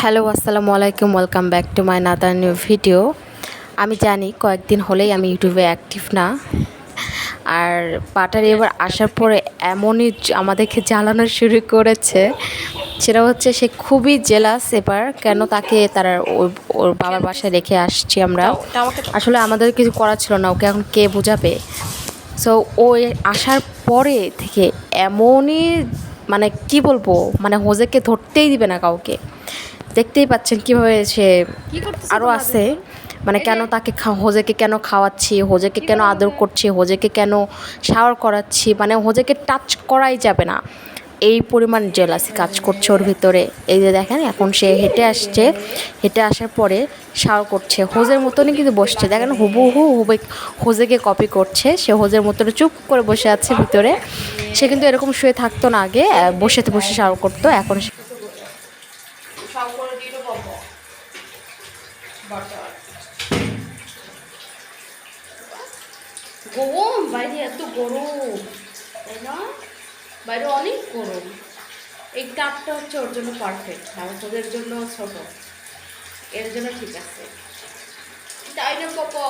Hello আসসালামু আলাইকুম welcome back to my another new video আমি জানি কয়েকদিন হলেই আমি ইউটিউবে অ্যাক্টিভ না। আর পাটারি এবার আসার পরে এমনই আমাদেরকে জ্বালানো শুরু করেছে। সেটা হচ্ছে সে খুবই জেলাস এবার কেন তাকে তার ওর ওর বাবার বাসায় রেখে আসছি আমরা। আসলে আমাদের কিছু করার ছিল না ওকে এখন কে বোঝাবে? সো ও এ আসার পরে থেকে এমনই মানে কি বলব? মানে হোজেকে ধরতেই দিবে না কাউকে। দেখতেই পাচ্ছেন কীভাবে সে আরও আছে। মানে কেন তাকে হোজেকে কেন খাওয়াচ্ছি? হোজেকে কেন আদর করছি? হোজেকে কেন শাওয়ার করাচ্ছি? মানে হোজেকে টাচ করাই যাবে না। এই পরিমাণ জেলাসি কাজ করছে ওর ভিতরে। এই যে দেখেন, এখন সে হেঁটে আসছে। হেঁটে আসার পরে শাওয়ার করছে। হোজের মতনই কিন্তু বসছে। দেখেন, হুবহু হুবে হোজেকে কপি করছে। সে হোজের মতন চুপ করে বসে আছে ভিতরে। সে কিন্তু এরকম শুয়ে থাকতো না আগে বসে বসে শাওয়ার করতো। এখন সে গরম, বাইরে এত গরম। তাই না? বাইরে অনেক গরম। এই টাপটা হচ্ছে ওর জন্য পারফেক্ট আর তোদের জন্য ছোট। এর জন্য ঠিক আছে। তাই না পাপা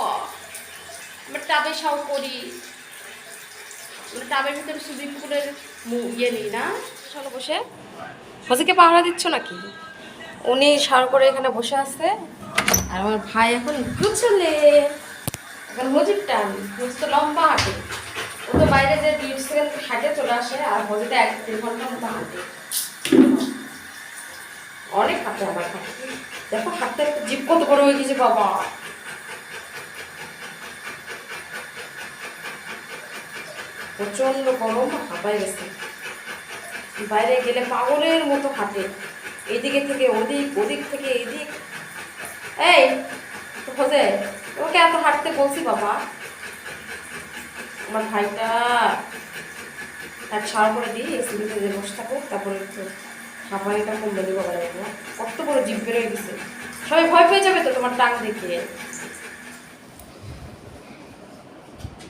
আমরা টাবে সাও করি। মানে টাবের ভিতরে সুইমিং পুলের ইয়ে নিই না। চলো বসে। হজিকে পাহারা দিচ্ছ নাকি? উনি সার করে এখানে বসে আছে। আর আমার ভাই এখন গুছলে। এখন হজির টান। হজি তো লম্বা হাঁটে। ও তো বাইরে যে তিরিশ সেকেন্ড চলে আসে, আর হজিতে এক দেড় ঘণ্টার মতো হাঁটে অনেক হাঁটে আমার দেখো হাঁটতে হাঁটতে জিপ কত বড় হয়ে গেছে, বাবা। প্রচণ্ড গরম হাঁপাই গেছে। বাইরে গেলে পাগলের মতো হাঁটে। এদিকে থেকে ওদিক ওদিক থেকে এদিক। এই খোঁজে ওকে এত হাঁটতে বলছি, বাবা। আমার ভাইটা করে দিই এসিবিতে যে বসে থাকুক তারপরে কমবে বেরোয় সবাই ভয় পেয়ে যাবে তো তোমার টাং দেখে।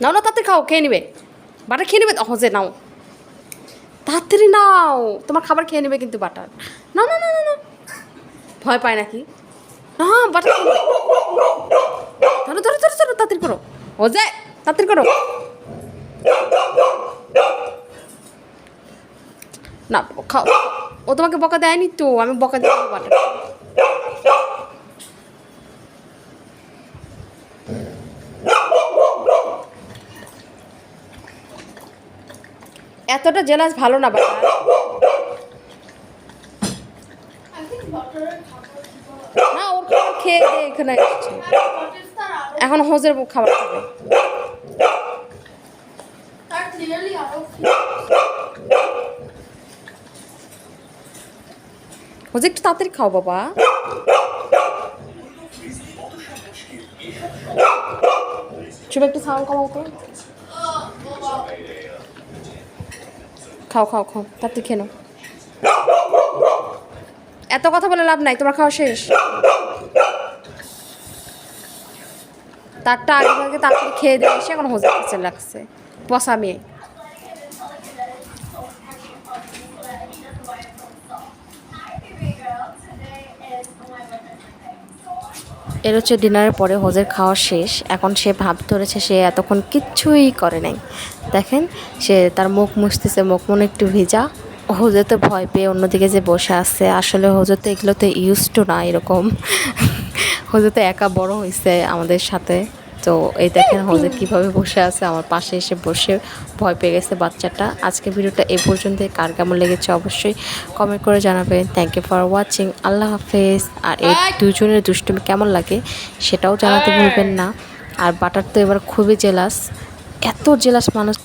নাও না তাতে খাও, খেয়ে নিবে। বাটা খেয়ে নেবে? হজে নাও। তাড়াতাড়ি নাও। তোমার খাবার খেয়ে নেবে কিন্তু বাটার। না না না না না ভয় পায় নাকি? না বাটার। ধরো ধরো ধরো ধরো, তাড়াতাড়ি করো। হজে তাড়াতাড়ি করো। না খাও ও তোমাকে বকা দেয়নি তো, আমি বকা দিয়ে দেবো এতটা জেলাস ভালো না বাটা না, ওর খাবার খেয়ে দিয়ে এখানে এখন হোজের খাবার খাবে। হোজে একটু তাড়াতাড়ি খাও বাবা। চুপ, একটু সাউন্ড কমাও তো। খাও খাও খাও, তাড়াতাড়ি খেয়ে এত কথা বলে লাভ নাই, তোমার খাওয়া শেষ। তারটা আগে আগে তাড়াতাড়ি খেয়ে দিয়ে এসে এখন হোজে লাগছে। বসা মেয়ে এর হচ্ছে ডিনারের পরে হোজের খাওয়া শেষ। এখন সে ভাব ধরেছে সে এতক্ষণ কিচ্ছুই করে নাই। দেখেন, সে তার মুখ মুছতেছে, মুখ মনে একটু ভিজা। হোজে তো ভয় পেয়ে অন্যদিকে যে বসে আছে। আসলে হোজে তো এগুলো তো ইউজ টু না এরকম। হোজে তো একা বড় হয়েছে আমাদের সাথে। তো এই দেখেন হোজে কীভাবে বসে আছে আমার পাশে এসে বসে ভয় পেয়ে গেছে বাচ্চাটা। আজকে ভিডিওটা এ পর্যন্ত কার কেমন লেগেছে অবশ্যই কমেন্ট করে জানাবেন। থ্যাংক ইউ ফর ওয়াচিং আল্লাহ হাফেজ। আর এই দুজনের দুষ্টুমি কেমন লাগে সেটাও জানাতে ভুলবেন না। আর বাটার তো এবার খুবই জেলাস এত জেলাস মানুষ